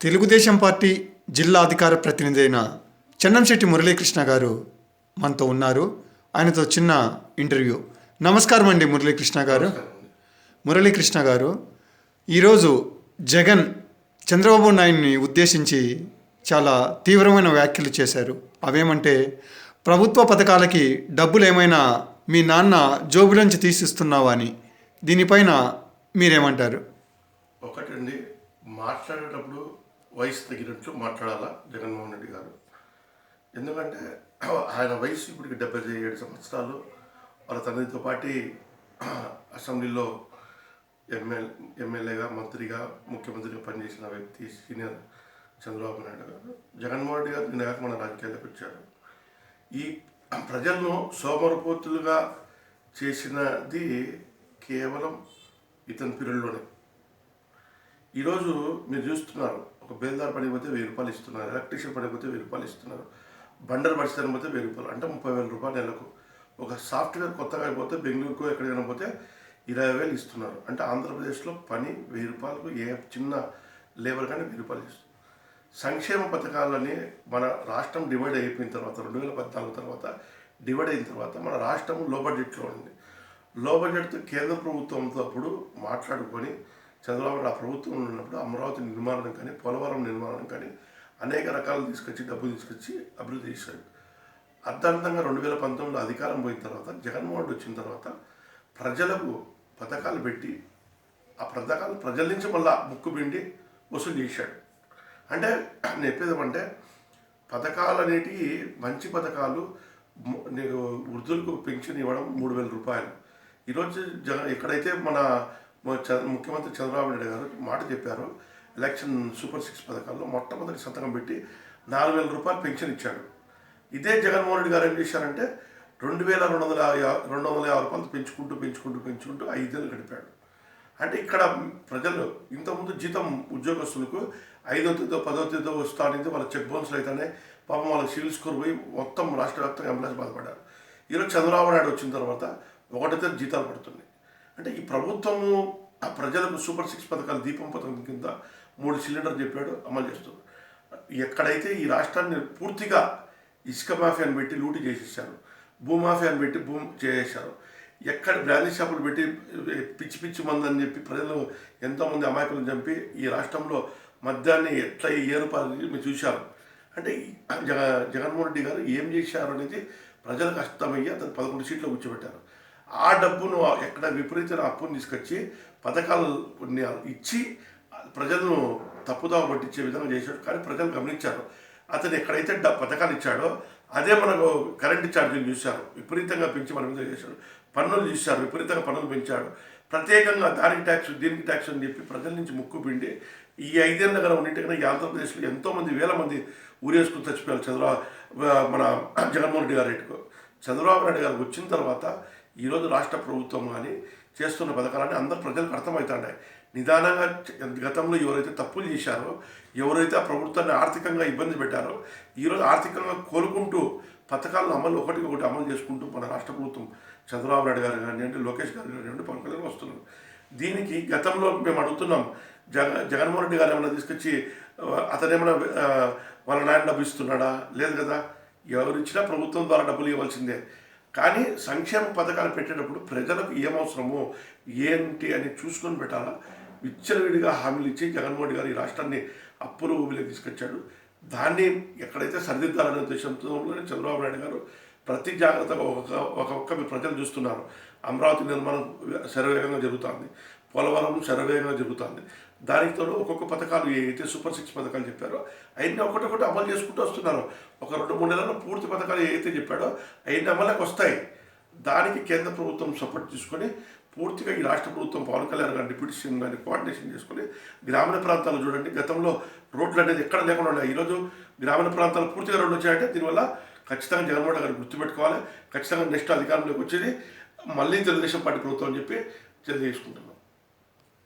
Telugu Desam party జిల్లా అధికార ప్రతినిధి అయిన చెన్నంశెట్టి మురళీకృష్ణ గారు మనతో ఉన్నారు. ఆయనతో చిన్న ఇంటర్వ్యూ. నమస్కారం అండి మురళీకృష్ణ గారు. మురళీకృష్ణ గారు ఈరోజు జగన్ చంద్రబాబు నాయుడిని ఉద్దేశించి చాలా తీవ్రమైన వ్యాఖ్యలు చేశారు. అవేమంటే ప్రభుత్వ పథకాలకి డబ్బులు ఏమైనా మీ నాన్న జోబులోంచి తీసిస్తున్నావా అని. దీనిపైన మీరేమంటారు? ఒకటండి మాట్లాడేటప్పుడు వయసు తగినట్లు మాట్లాడాలా జగన్మోహన్ రెడ్డి గారు? ఎందుకంటే ఆయన వయసు ఇప్పటికి డెబ్బై ఏడు సంవత్సరాలు. వాళ్ళ తండ్రితో పాటి అసెంబ్లీలో ఎమ్మెల్యే ఎమ్మెల్యేగా మంత్రిగా ముఖ్యమంత్రిగా పనిచేసిన వ్యక్తి సీనియర్ చంద్రబాబు నాయుడు గారు. జగన్మోహన్ రెడ్డి గారు నిన్న మన రాజకీయాలకు వచ్చారు. ఈ ప్రజలను సోమరపోతులుగా చేసినది కేవలం ఇతని పీరియడ్లోనే ఈరోజు మీరు చూస్తున్నారు ఒక బేల్దార్ పనికి పోతే వెయ్యి రూపాయలు ఇస్తున్నారు ఎలక్ట్రీషియన్ పనికి పోతే వెయ్యి రూపాయలు ఇస్తున్నారు బండర్ పరిస్థితి పోతే వెయ్యి రూపాయలు అంటే ముప్పై వేల రూపాయలు నెలకు. ఒక సాఫ్ట్వేర్ కొత్తగా అయిపోతే బెంగళూరుకు ఎక్కడికైనా పోతే ఇరవై వేలు ఇస్తున్నారు. అంటే ఆంధ్రప్రదేశ్లో పని వెయ్యి రూపాయలకు ఏ చిన్న లేబర్ కానీ వెయ్యి రూపాయలు ఇస్తుంది సంక్షేమ పథకాలని మన రాష్ట్రం డివైడ్ అయిపోయిన తర్వాత రెండు వేల పద్నాలుగు తర్వాత డివైడ్ అయిన తర్వాత మన రాష్ట్రం లో బడ్జెట్లో ఉంది. లో బడ్జెట్తో కేంద్ర ప్రభుత్వంతో అప్పుడు మాట్లాడుకొని చంద్రబాబు నాయుడు ఆ ప్రభుత్వం ఉన్నప్పుడు అమరావతి నిర్మాణం కానీ పోలవరం నిర్మాణం కానీ అనేక రకాలు తీసుకొచ్చి డబ్బులు తీసుకొచ్చి అభివృద్ధి చేశాడు. అర్థాంతంగా రెండు వేల పంతొమ్మిదిలో అధికారం పోయిన తర్వాత జగన్మోహన్ రెడ్డి వచ్చిన తర్వాత ప్రజలకు పథకాలు పెట్టి ఆ పథకాలు ప్రజల నుంచి మళ్ళా ముక్కు పిండి వసూలు చేశాడు. అంటే నేను చెప్పేది పథకాలు అనేటివి మంచి పథకాలు నీకు వృద్ధులకు పెన్షన్ ఇవ్వడం మూడు వేల రూపాయలు. ఈరోజు జగ ఎక్కడైతే మన ముఖ్యమంత్రి చంద్రబాబు నాయుడు గారు మాట చెప్పారు. ఎలక్షన్ సూపర్ సిక్స్ పథకాల్లో మొట్టమొదటి సంతకం పెట్టి నాలుగు వేల రూపాయలు పెన్షన్ ఇచ్చాడు. ఇదే జగన్మోహన్ రెడ్డి గారు ఏం చేశారంటే రెండు వేల రెండు వందల రెండు వందల యాభై రూపాయలు పెంచుకుంటూ పెంచుకుంటూ పెంచుకుంటూ ఐదేళ్ళు గడిపాడు. అంటే ఇక్కడ ప్రజలు ఇంతకుముందు జీతం ఉద్యోగస్తులకు ఐదో తేదో పదో తేదో వస్తానింది వాళ్ళ చెక్ బౌన్స్లు అయితేనే పాపం వాళ్ళకి సివిల్ స్కోర్ పోయి మొత్తం రాష్ట్ర వ్యాప్తంగా ఎంప్లాయీస్ బాధపడ్డారు. ఈరోజు చంద్రబాబు నాయుడు వచ్చిన తర్వాత ఒకటైతే జీతాలు పడుతుంది అంటే ఈ ప్రభుత్వము ఆ ప్రజలకు సూపర్ సిక్స్ పథకాలు దీపం పథకం కింద మూడు సిలిండర్ చెప్పాడు అమలు చేస్తుంది ఎక్కడైతే ఈ రాష్ట్రాన్ని పూర్తిగా ఇసుక మాఫియాను పెట్టి లూటు చేసేసారు భూమాఫియాను పెట్టి భూమి చేసేసారు ఎక్కడ బ్రాండీ షాపులు పెట్టి పిచ్చి పిచ్చి మంది అని చెప్పి ప్రజలు ఎంతోమంది అమాయకులను చంపి ఈ రాష్ట్రంలో మద్యాన్ని ఎట్లా ఏర్పాటు మీరు చూశారు? అంటే జగ జగన్మోహన్ రెడ్డి గారు ఏం చేశారు అనేది ప్రజలకు అర్థమయ్యి అతను పదకొండు సీట్లు కూర్చోబెట్టారు. ఆ డబ్బును ఎక్కడ విపరీతమైన అప్పును తీసుకొచ్చి పథకాలు కొన్ని ఇచ్చి ప్రజలను తప్పుదావ పట్టించే విధంగా చేశాడు. కానీ ప్రజలు గమనించారు. అతను ఎక్కడైతే డ పథకాలు ఇచ్చాడో అదే మనకు కరెంటు ఛార్జీలు చూశారు. విపరీతంగా పెంచి మన మీద చేశాడు. పన్నులు చూశారు. విపరీతంగా పన్నులు పెంచాడు. ప్రత్యేకంగా దానికి ట్యాక్స్ దీనికి ట్యాక్స్ అని చెప్పి ప్రజల నుంచి ముక్కు పిండి ఈ ఐదేళ్ళ దగ్గర ఉన్నట్టుగా ఈ ఆంధ్రప్రదేశ్లో ఎంతోమంది వేల మంది ఊరేసుకుని చచ్చిపోయారు చంద్రబాబు మన జగన్మోహన్ రెడ్డి గారు చంద్రబాబు నాయుడు గారు వచ్చిన తర్వాత ఈరోజు రాష్ట్ర ప్రభుత్వం కానీ చేస్తున్న పథకాలన్నీ అందరు ప్రజలకు అర్థమవుతున్నాయి. నిదానంగా గతంలో ఎవరైతే తప్పులు చేశారో ఎవరైతే ఆ ప్రభుత్వాన్ని ఆర్థికంగా ఇబ్బంది పెట్టారో ఈరోజు ఆర్థికంగా కోలుకుంటూ పథకాలను అమలు ఒకటి ఒకటి అమలు చేసుకుంటూ మన రాష్ట్ర ప్రభుత్వం చంద్రబాబు నాయుడు గారు కానివ్వండి లోకేష్ గారు కానివ్వండి పవన్ కళ్యాణ్ వస్తున్నారు. దీనికి గతంలో మేము అడుగుతున్నాం జగ జగన్మోహన్ రెడ్డి గారు ఏమైనా తీసుకొచ్చి అతనేమైనా వాళ్ళ నాయన డబ్బు ఇస్తున్నాడా? లేదు కదా. ఎవరు ఇచ్చినా ప్రభుత్వం ద్వారా డబ్బులు ఇవ్వాల్సిందే. కానీ సంక్షేమ పథకాలు పెట్టేటప్పుడు ప్రజలకు ఏమవసరమో అవసరమో ఏంటి అని చూసుకొని పెట్టాలా? విచ్చలవిడిగా హామీలు ఇచ్చి జగన్మోహన్ గారు ఈ రాష్ట్రాన్ని అప్పులు ఊబిలోకి తీసుకొచ్చాడు. దాన్ని ఎక్కడైతే సరిదిద్దాలనే ఉద్దేశంతో చంద్రబాబు నాయుడు గారు ప్రతి జాగ్రత్తగా ఒక ఒక్కొక్క ఒక్క ప్రజలు చూస్తున్నారు. అమరావతి నిర్మాణం శరవేగంగా జరుగుతుంది. పోలవరం శరవేగంగా జరుగుతుంది. దానికి తోడు ఒక్కొక్క పథకాలు ఏవైతే సూపర్ సిక్స్ పథకాలు చెప్పారో అవన్నీ ఒకటొకటి అమలు చేసుకుంటూ వస్తున్నారు. ఒక రెండు మూడు నెలల్లో పూర్తి పథకాలు ఏవైతే చెప్పాడో అవన్నీ అమలుకి వస్తాయి. దానికి కేంద్ర ప్రభుత్వం సపోర్ట్ తీసుకొని పూర్తిగా ఈ రాష్ట్ర ప్రభుత్వం పవన్ కళ్యాణ్ గారి డిప్యూటీ సీఎం గారిని కోఆర్డినేషన్ చేసుకొని గ్రామీణ ప్రాంతాలు చూడండి గతంలో రోడ్లు అనేది ఎక్కడ లేకుండా ఉన్నాయి. ఈరోజు గ్రామీణ ప్రాంతాలు పూర్తిగా రోడ్లు వచ్చాయంటే దీనివల్ల ఖచ్చితంగా జగన్మోహన్ గారు గుర్తుపెట్టుకోవాలి. ఖచ్చితంగా నెక్స్ట్ అధికారంలోకి వచ్చేది మళ్ళీ తెలుగుదేశం పార్టీ ప్రభుత్వం అని చెప్పి తెలియజేసుకుంటున్నాం.